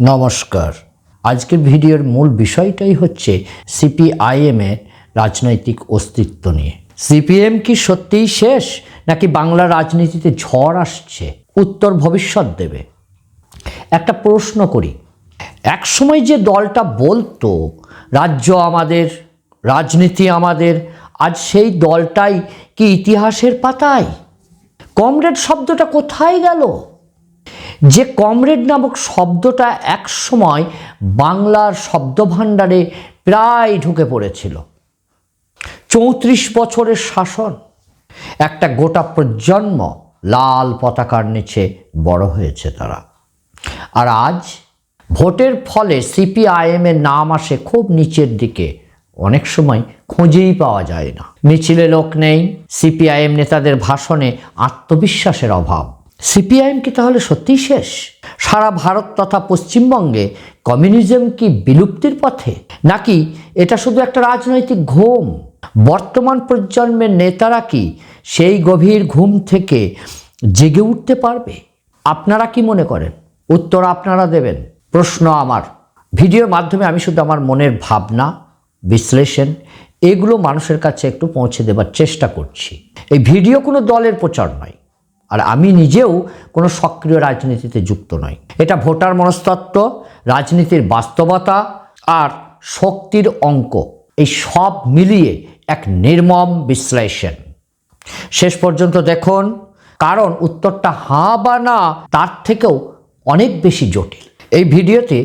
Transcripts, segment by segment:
নমস্কার। আজকের ভিডিওর মূল বিষয়টাই হচ্ছে সিপিআইএমের রাজনৈতিক অস্তিত্ব নিয়ে। সিপিএম কি সত্যিই শেষ, নাকি বাংলা রাজনীতিতে ঝড় আসছে? উত্তর ভবিষ্যৎ দেবে। একটা প্রশ্ন করি, একসময় যে দলটা বলতো, রাজ্য আমাদের, রাজনীতি আমাদের, আজ সেই দলটাই কি ইতিহাসের পাতায়? কমরেড শব্দটা কোথায় গেল? যে কমরেড নামক শব্দটা একসময় বাংলার শব্দভাণ্ডারে প্রায় ঢুকে পড়েছিল। চৌত্রিশ বছরের শাসন, একটা গোটা প্রজন্ম লাল পতাকার নিচে বড় হয়েছে তারা। আর আজ ভোটের ফলে সিপিআইএম এর নাম আসে খুব নিচের দিকে, অনেক সময় খুঁজেই পাওয়া যায় না। মিছিলে লোক নেই, সিপিআইএম নেতাদের ভাষণে আত্মবিশ্বাসের অভাব। সিপিআইএম কি তাহলে সত্যিই শেষ? সারা ভারত তথা পশ্চিমবঙ্গে কমিউনিজম কি বিলুপ্তির পথে? নাকি এটা শুধু একটা রাজনৈতিক ঘুম? বর্তমান প্রজন্মের নেতারা কি সেই গভীর ঘুম থেকে জেগে উঠতে পারবে? আপনারা কি মনে করেন? উত্তর আপনারা দেবেন। প্রশ্ন আমার। ভিডিওর মাধ্যমে আমি শুধু আমার মনের ভাবনা, বিশ্লেষণ, এগুলো মানুষের কাছে একটু পৌঁছে দেবার চেষ্টা করছি। এই ভিডিও কোনো দলের প্রচার নয়। আর আমি নিজেও কোনো সক্রিয় রাজনীতিতে যুক্ত নই। এটা ভোটার মনস্তত্ত্ব রাজনীতির বাস্তবতা আর শক্তির অঙ্ক। এই সব মিলিয়ে এক নির্মম বিশ্লেষণ। শেষ পর্যন্ত দেখুন, কারণ উত্তরটা হাঁ বা না তার থেকেও অনেক বেশি জটিল। এই ভিডিওতে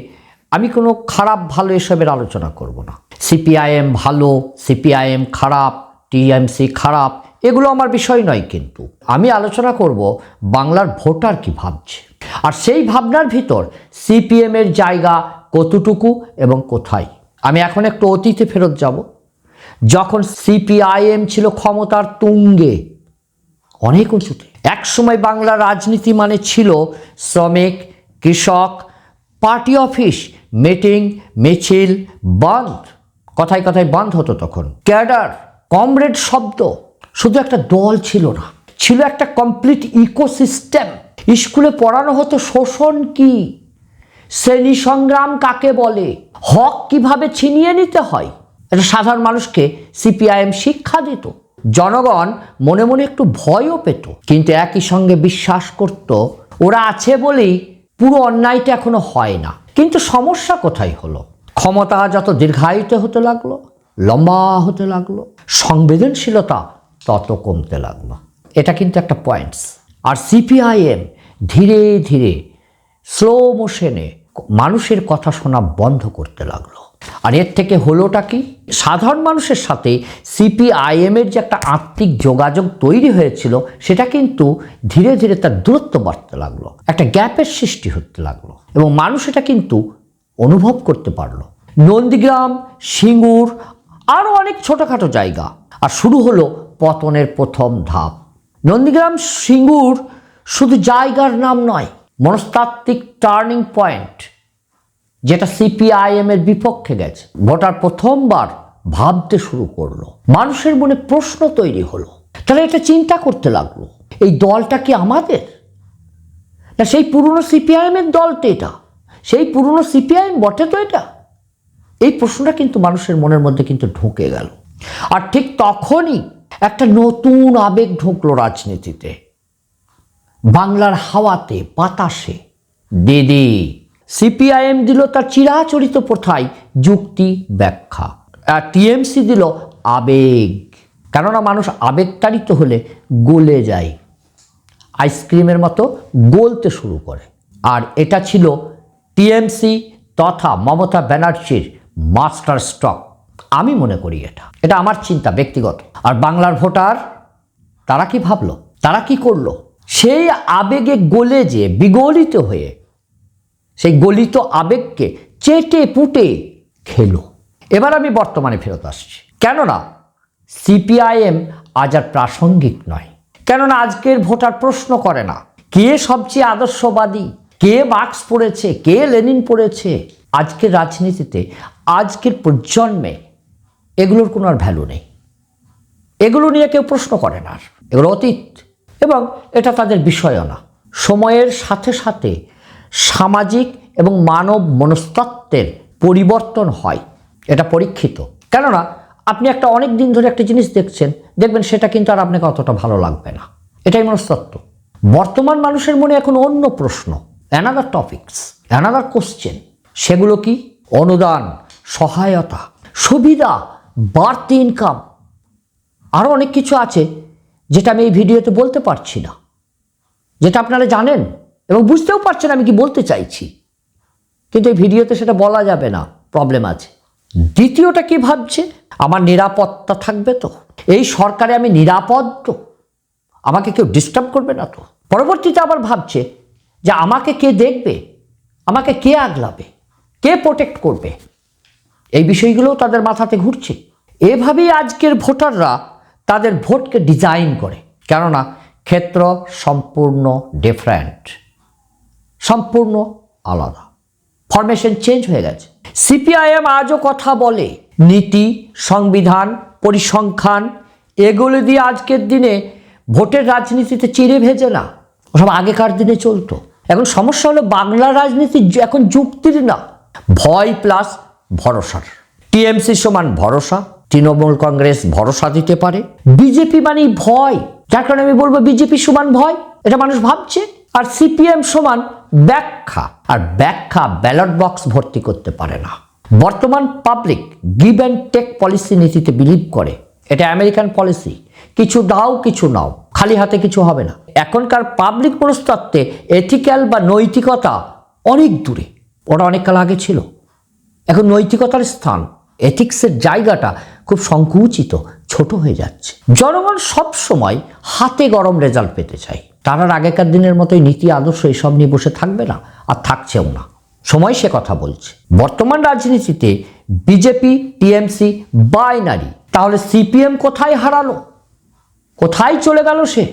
আমি কোনো খারাপ ভালো এসবের আলোচনা করব না। সিপিআইএম ভালো, সিপিআইএম খারাপ, টিএমসি খারাপ এগুলো আমার বিষয় নয় কিন্তু। আমি আলোচনা করব বাংলার ভোটার কি ভাবছে। আর সেই ভাবনার ভিতর সিপিএম এর জায়গা কতটুকু এবং কোথায়? আমি এখন একটু অতীতে ফেরত যাব। যখন সিপিআইএম ছিল ক্ষমতার তুঙ্গে, অনেক উঁচুতে। একসময় বাংলার রাজনীতি মানে ছিল শ্রমিক, কৃষক, পার্টি অফিস, মিটিং, মিছিল, বন্ধ। কথায় কথায় বন্ধ হতো তখন। ক্যাডার, কমরেড শব্দ। শুধু একটা দল ছিল না, ছিল একটা কমপ্লিট ইকোসিস্টেম স্কুলে পড়ানো হতো শোষণ কি? শ্রেণি সংগ্রাম কাকে বলে? হক কীভাবে ছিনিয়ে নিতে হয়? এটা সাধারণ মানুষকে সিপিআইএম শিক্ষা দিত। জনগণ মনে মনে একটু ভয়ও পেত, কিন্তু একই সঙ্গে বিশ্বাস করত, ওরা আছে বলেই পুরো অন্যায়টা এখনও হয় না। কিন্তু সমস্যা কোথায় হলো? ক্ষমতা যত দীর্ঘায়িত হতে লাগল, লম্বা হতে লাগল, সংবেদনশীলতা তত কমতে লাগল। এটা কিন্তু একটা পয়েন্টস আর সিপিআইএম ধীরে ধীরে স্লো মোশনে মানুষের কথা শোনা বন্ধ করতে লাগল। আর এর থেকে হলোটা কি? সাধারণ মানুষের সাথে সিপিআইএম এর যে একটা আত্মিক যোগাযোগ তৈরি হয়েছিল, সেটা কিন্তু ধীরে ধীরে তার দূরত্ব বাড়তে লাগল। একটা গ্যাপের সৃষ্টি হতে লাগল এবং মানুষ এটা কিন্তু অনুভব করতে পারল। নন্দীগ্রাম, সিঙ্গুর আরও অনেক ছোটোখাটো জায়গা। আর শুরু হলো পতনের প্রথম ধাপ। নন্দীগ্রাম সিঙ্গুর শুধু জায়গার নাম নয়, মনস্তাত্ত্বিক টার্নিং পয়েন্ট, যেটা সিপিআইএম এর বিপক্ষে গেছে। ভোটার প্রথমবার ভাবতে শুরু করল। মানুষের মনে প্রশ্ন তৈরি হলো, তাহলে এটা চিন্তা করতে লাগল, এই দলটা কি আমাদের? না সেই পুরনো সিপিআইএম এর দল তো এটা, সেই পুরনো সিপিআইএম বটে তো এটা? এই প্রশ্নটা কিন্তু মানুষের মনের মধ্যে কিন্তু ঢুকে গেল। আর ঠিক তখনই একটা নতুন আবেগ ঢুকলো রাজনীতিতে। বাংলার হাওয়াতে, বাতাসে। দিদি, সিপিআইএম দিল তার চিরাচরিত প্রথায় যুক্তি ব্যাখ্যা। আর টিএমসি দিল আবেগ। কেননা মানুষ আবেগতাড়িত হলে গলে যায়। আইসক্রিমের মতো গলতে শুরু করে। আর এটা ছিল টিএমসি তথা মমতা ব্যানার্জির মাস্টার স্টক আমি মনে করি এটা। এটা আমার চিন্তা, ব্যক্তিগত। আর বাংলার ভোটার, তারা কি ভাবলো? তারা কি করল? সেই আবেগে গলে যে বিগলিত হয়ে সেই গলিত আবেগকে চেটে পুটে খেলো। এবার আমি বর্তমানে ফেরত আসছি। কেননা সিপিআইএম আজ আর প্রাসঙ্গিক নয়। কেননা আজকের ভোটার প্রশ্ন করে না, কে সবচেয়ে আদর্শবাদী, কে মার্কস পড়েছে কে লেনিন পড়েছে আজকের রাজনীতিতে, আজকের প্রজন্মে এগুলোর কোনো আর ভ্যালু নেই। এগুলো নিয়ে কেউ প্রশ্ন করে না এগুলো অতীত। এবং এটা তাদের বিষয়ও না। সময়ের সাথে সাথে সামাজিক এবং মানব মনস্তত্ত্বের পরিবর্তন হয়। এটা পরীক্ষিত। কেননা, আপনি একটা অনেক দিন ধরে একটা জিনিস দেখছেন, দেখবেন সেটা কিন্তু আর আপনাকে অতটা ভালো লাগবে না। এটাই মনস্তত্ত্ব বর্তমান মানুষের মনে এখন অন্য প্রশ্ন। অ্যানাদার টপিকস অ্যানাদার কোশ্চেন সেগুলো কি? অনুদান, সহায়তা, সুবিধা, বাড়তি ইনকাম আরও অনেক কিছু আছে যেটা আমি এই ভিডিওতে বলতে পারছি না, যেটা আপনারা জানেন এবং বুঝতেও পারছেন আমি কি বলতে চাইছি। কিন্তু এই ভিডিওতে সেটা বলা যাবে না প্রবলেম আছে। দ্বিতীয়টা কি ভাবছে? আমার নিরাপত্তা থাকবে তো। এই সরকারে আমি নিরাপদ তো। আমাকে কেউ ডিস্টার্ব করবে না তো। পরবর্তীতে আবার ভাবছে যে আমাকে কে দেখবে? আমাকে কে আগলাবে? কে প্রোটেক্ট করবে? এই বিষয়গুলোও তাদের মাথাতে ঘুরছে। এভাবেই আজকের ভোটাররা তাদের ভোটকে ডিজাইন করে। কেননা ক্ষেত্র সম্পূর্ণ ডিফারেন্ট সম্পূর্ণ আলাদা। ফরমেশন চেঞ্জ হয়ে গেছে। সিপিআইএম আজও কথা বলে, নীতি, সংবিধান, পরিসংখ্যান, এগুলো দিয়ে আজকের দিনে ভোটের রাজনীতিতে চিড়ে ভেজে না। ওসব আগেকার দিনে চলতো। এখন সমস্যা হলো বাংলা রাজনীতি এখন যুক্তির না। ভয় প্লাস ভরসার। টিএমসি সমান ভরসা। তৃণমূল কংগ্রেস ভরসা দিতে পারে? বিজেপি মানেই ভয়। যার কারণে আমি বলব বিজেপি সমান ভয়। এটা মানুষ ভাবছে। আর সিপিএম সমান ব্যাখ্যা। আর ব্যাখ্যা ব্যালট বক্স ভর্তি করতে পারে না। বর্তমান public give and take policy নীতিতে বিলিভ করে। এটা আমেরিকান পলিসি কিছু দাও, কিছু নাও। খালি হাতে কিছু হবে না। এখনকার পাবলিক মনস্তত্ত্বে এথিক্যাল বা নৈতিকতা অনেক দূরে। ওটা অনেক কাল আগে ছিল। এখন নৈতিকতার স্থান এথিক্সের জায়গাটা খুব সংকুচিত, ছোট হয়ে যাচ্ছে। জনগণ সব সময় হাতে গরম রেজাল্ট পেতে চায়। তারা আর আগেকার দিনের মতোই নীতি, আদর্শ এসব নিয়ে বসে থাকবে না আর থাকছেও না। সময় সে কথা বলছে। বর্তমান রাজনীতিতে বিজেপি, টিএমসি বাইনারি তাহলে সিপিএম কোথায় হারালো? কোথায় চলে গেল সে?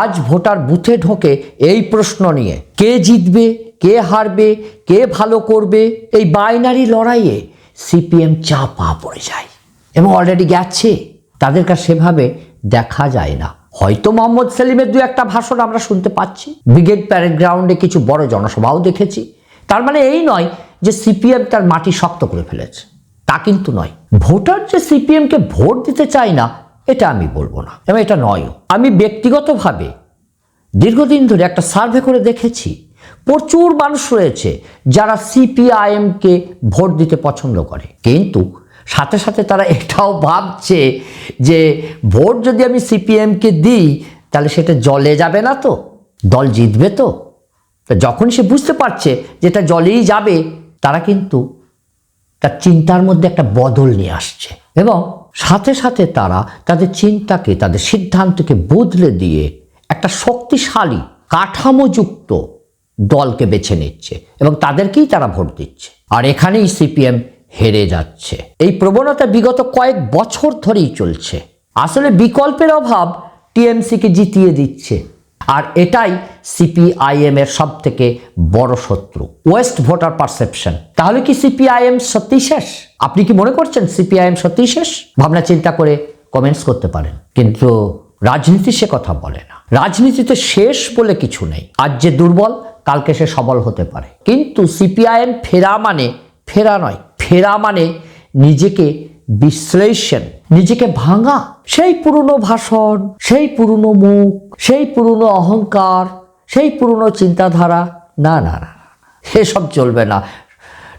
আজ ভোটার বুথে ঢোকে এই প্রশ্ন নিয়ে। কে জিতবে, কে হারবে, কে ভালো করবে এই বাইনারি লড়াইয়ে সিপিএম চাপা পড়ে যায়। এবং অলরেডি গেছে। তাদের কাছে সেভাবে দেখা যায় না। হয়তো মোহাম্মদ সেলিমের দু একটা ভাষণ আমরা শুনতে পাচ্ছি। ব্রিগেড প্যারেড গ্রাউন্ডে কিছু বড় জনসভাও দেখেছি। তার মানে এই নয় যে সিপিএম তার মাটি শক্ত করে ফেলেছে। তা কিন্তু নয়। ভোটার যে সিপিএমকে ভোট দিতে চায় না, এটা আমি বলব না। এবং এটা নয়ও। আমি ব্যক্তিগতভাবে দীর্ঘদিন ধরে একটা সার্ভে করে দেখেছি। প্রচুর মানুষ রয়েছে যারা সিপিআইএমকে ভোট দিতে পছন্দ করে। কিন্তু সাথে সাথে তারা এটাও ভাবছে যে ভোট যদি আমি সিপিএমকে দিই, তাহলে সেটা জলে যাবে না তো? দল জিতবে তো? তা যখন সে বুঝতে পারছে যে এটা জলেই যাবে, তারা কিন্তু তার চিন্তার মধ্যে একটা বদল নিয়ে আসছে। এবং সাথে সাথে তারা তাদের চিন্তাকে, তাদের সিদ্ধান্তকে বদলে দিয়ে একটা শক্তিশালী কাঠামোযুক্ত দলকে বেছে নিচ্ছে এবং তাদেরকেই তারা ভোট দিচ্ছে। আর এখানেই সিপিএম হেরে যাচ্ছে। এই প্রবণতা বিগত কয়েক বছর ধরেই চলছে। আসলে বিকল্পের অভাব টিএমসিকে জিতিয়ে দিচ্ছে। আর এটাই সিপিআইএম এর সব থেকে বড় শত্রু, ওয়েস্ট ভোটার পারসেপশন। তাহলে কি সিপিআইএম সত্যি শেষ? আপনি কি মনে করছেন সিপিআইএম সত্যি শেষ? ভাবনা চিন্তা করে কমেন্টস করতে পারেন। কিন্তু রাজনীতি সে কথা বলে না। রাজনীতিতে শেষ বলে কিছু নেই। আজ যে দুর্বল, কালকে সে সবল হতে পারে। কিন্তু সিপিআইএম ফেরা মানে ফেরা নয়। ফেরা মানে নিজেকে বিশ্লেষণ, নিজেকে ভাঙা। সেই পুরনো ভাষণ, সেই পুরনো মুখ, সেই পুরনো অহংকার, সেই পুরনো চিন্তাধারা। না না না এসব চলবে না।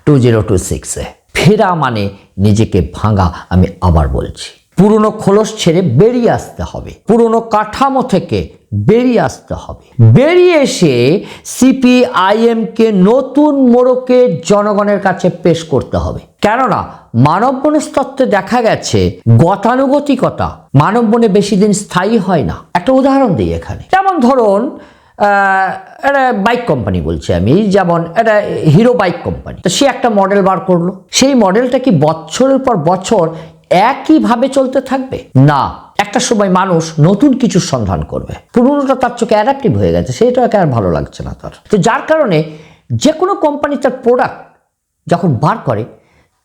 টু জিরো টু সিক্সে ফেরা মানে নিজেকে ভাঙা, আমি আবার বলছি। পুরনো খোলস ছেড়ে বেরিয়ে আসতে হবে। পুরনো কাঠামো থেকে বেরিয়ে আসতে হবে। বেরিয়ে এসে সিপিআইএমকে নতুন মোড়কে জনগণের কাছে পেশ করতে হবে। কেননা মানব মনস্তত্ত্বে দেখা গেছে গতানুগতিকতা মানব মনে বেশি দিন স্থায়ী হয় না। একটা উদাহরণ দিই এখানে। যেমন ধরুন একটা বাইক কোম্পানি বলছি আমি, যেমন একটা হিরো বাইক কোম্পানি। তো সে একটা মডেল বার করল। সেই মডেলটা কি বছরের পর বছর একইভাবে চলতে থাকবে? না। একটা সময় মানুষ নতুন কিছু সন্ধান করবে। পুরনোটা তার চোখে অ্যাডাপটিভ হয়ে গেছে সেইটাকে আর ভালো লাগছে না তার? তো যার কারণে যে কোনো কোম্পানি তার প্রোডাক্ট যখন বার করে,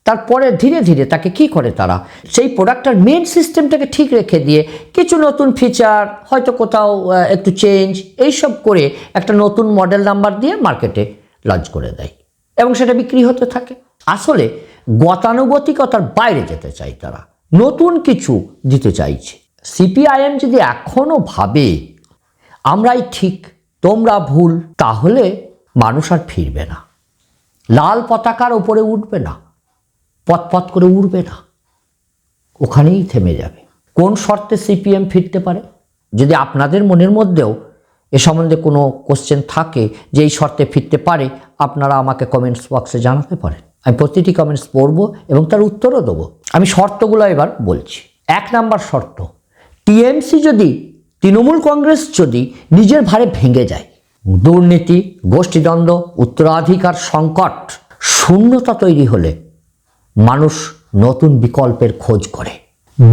তারপরে ধীরে ধীরে তাকে কি করে তারা? সেই প্রোডাক্টটার মেন সিস্টেমটাকে ঠিক রেখে দিয়ে কিছু নতুন ফিচার হয়তো কোথাও একটু চেঞ্জ এইসব করে একটা নতুন মডেল নাম্বার দিয়ে মার্কেটে লঞ্চ করে দেয়। এবং সেটা বিক্রি হতে থাকে। আসলে গতানুগতিকতার বাইরে যেতে চাই তারা। নতুন কিছু দিতে চাইছে। সিপিআইএম যদি এখনও ভাবে আমরাই ঠিক, তোমরা ভুল, তাহলে মানুষ আর ফিরবে না। লাল পতাকার ওপরে উঠবে না, পথ পথ করে উঠবে না, ওখানেই থেমে যাবে। কোন শর্তে সিপিএম ফিরতে পারে? যদি আপনাদের মনের মধ্যেও এ সম্বন্ধে কোনো কোশ্চেন থাকে যে এই শর্তে ফিরতে পারে, আপনারা আমাকে কমেন্টস বক্সে জানাতে পারেন। আমি প্রতিটি কমেন্টস পড়ব এবং তার উত্তরও দেবো। আমি শর্তগুলো এবার বলছি। এক নাম্বার শর্ত টিএমসি যদি, তৃণমূল কংগ্রেস যদি নিজের ভারে ভেঙে যায়, দুর্নীতি, গোষ্ঠীদ্বন্দ্ব, উত্তরাধিকার সংকট, শূন্যতা তৈরি হলে মানুষ নতুন বিকল্পের খোঁজ করে।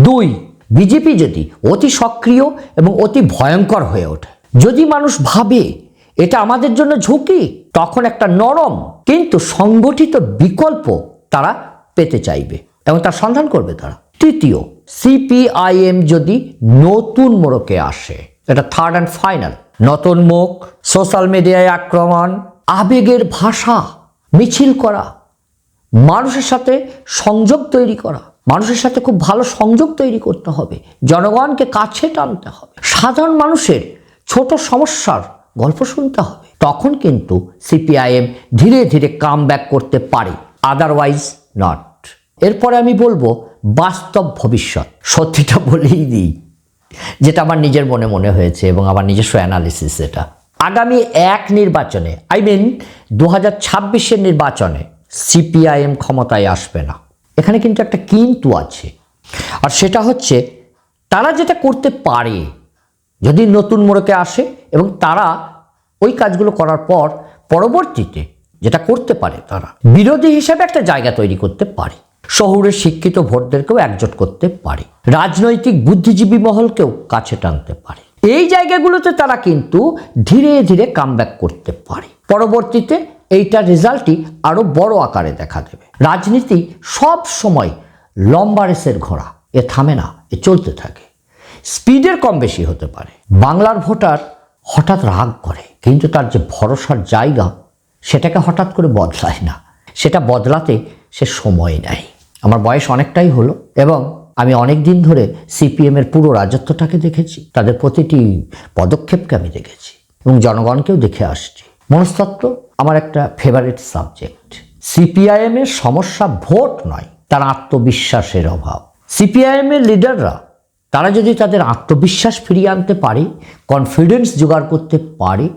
দুই, বিজেপি যদি অতি সক্রিয় এবং অতি ভয়ঙ্কর হয়ে ওঠে, যদি মানুষ ভাবে এটা আমাদের জন্য ঝুঁকি, তখন একটা নরম কিন্তু সংগঠিত বিকল্প তারা পেতে চাইবে এবং তার সন্ধান করবে তারা। তৃতীয় সিপিআইএম যদি নতুন মোড়কে আসে, এটা থার্ড অ্যান্ড ফাইনাল নতুন মুখ সোশ্যাল মিডিয়ায় আক্রমণ, আবেগের ভাষা, মিছিল করা, মানুষের সাথে সংযোগ তৈরি করা, মানুষের সাথে খুব ভালো সংযোগ তৈরি করতে হবে, জনগণকে কাছে টানতে হবে, সাধারণ মানুষের ছোট সমস্যার গল্প শুনতে হবে, তখন কিন্তু সিপিআইএম ধীরে ধীরে কাম করতে পারে আদারওয়াইজ নট এরপরে আমি বলব, বাস্তব ভবিষ্যৎ। সত্যিটা বলেই দিই, যেটা আমার নিজের মনে মনে হয়েছে এবং আমার নিজস্ব অ্যানালিসিস এটা। আগামী এক নির্বাচনে আই মিন দু হাজার নির্বাচনে সিপিআইএম ক্ষমতায় আসবে না। এখানে কিন্তু একটা কিন্তু আছে। আর সেটা হচ্ছে, তারা যেটা করতে পারে, যদি নতুন মোড়কে আসে এবং তারা ওই কাজগুলো করার পর পরবর্তীতে যেটা করতে পারে তারা, বিরোধী হিসাবে একটা জায়গা তৈরি করতে পারে। শহরের শিক্ষিত ভোটদেরকেও একজোট করতে পারে। রাজনৈতিক বুদ্ধিজীবী মহলকেও কাছে টানতে পারে। এই জায়গাগুলোতে তারা কিন্তু ধীরে ধীরে কামব্যাক করতে পারে। পরবর্তীতে এইটার রেজাল্টই আরও বড় আকারে দেখা দেবে। রাজনীতি সব সময় লম্বা রেসের ঘোড়া। এ থামে না, এ চলতে থাকে। স্পিডের কম বেশি হতে পারে। বাংলার ভোটার হঠাৎ রাগ করে, কিন্তু তার যে ভরসার জায়গা, সেটাকে হঠাৎ করে বদলায় না। সেটা বদলাতে সে সময় নেয়। আমার বয়স অনেকটাই হলো এবং আমি অনেক দিন ধরে সিপিএমের পুরো রাজত্বটাকে দেখেছি। তাদের প্রতিটি পদক্ষেপকে আমি দেখেছি এবং জনগণকেও দেখে আসছি। মনস্তত্ত্ব আমার একটা ফেভারিট সাবজেক্ট সিপিআইএম এর সমস্যা ভোট নয়, তার আত্মবিশ্বাসের অভাব। সিপিআইএম এর লিডাররা তারা যদি তাদের আত্মবিশ্বাস ফিরিয়ে আনতে পারে কনফিডেন্স জোগাড় করতে পারে,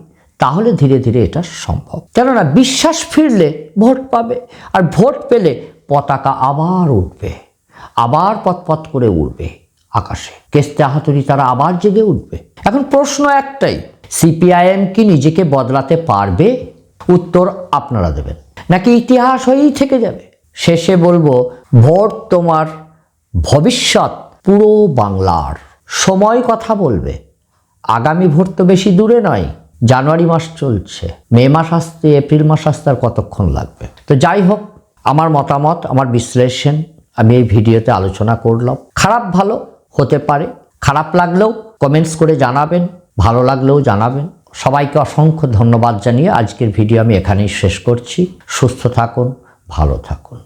তাহলে ধীরে ধীরে এটা সম্ভব। কেননা, বিশ্বাস ফিরলে ভোট পাবে, আর ভোট পেলে পতাকা আবার উঠবে, আবার পথপথ করে উঠবে আকাশে। কেস্তে হাতুড়ি তারা আবার জেগে উঠবে। এখন প্রশ্ন একটাই, সিপিআইএম কি নিজেকে বদলাতে পারবে? উত্তর আপনারা দেবেন। নাকি ইতিহাস হয়েই থেকে যাবে? শেষে বলব, ভোট তোমার ভবিষ্যৎ, পুরো বাংলার। সময় কথা বলবে। আগামী ভোট তো বেশি দূরে নয়, জানুয়ারি মাস চলছে। মে মাস আসতে এপ্রিল মাস আসতে আর কতক্ষণ লাগবে? তো যাই হোক আমার মতামত, আমার বিশ্লেষণ, আমি এই ভিডিওতে আলোচনা করলাম। খারাপ ভালো হতে পারে, খারাপ লাগলেও কমেন্টস করে জানাবেন, ভালো লাগলেও জানাবেন। সবাইকে অসংখ্য ধন্যবাদ জানিয়ে আজকের ভিডিও আমি এখানেই শেষ করছি। সুস্থ থাকুন, ভালো থাকুন।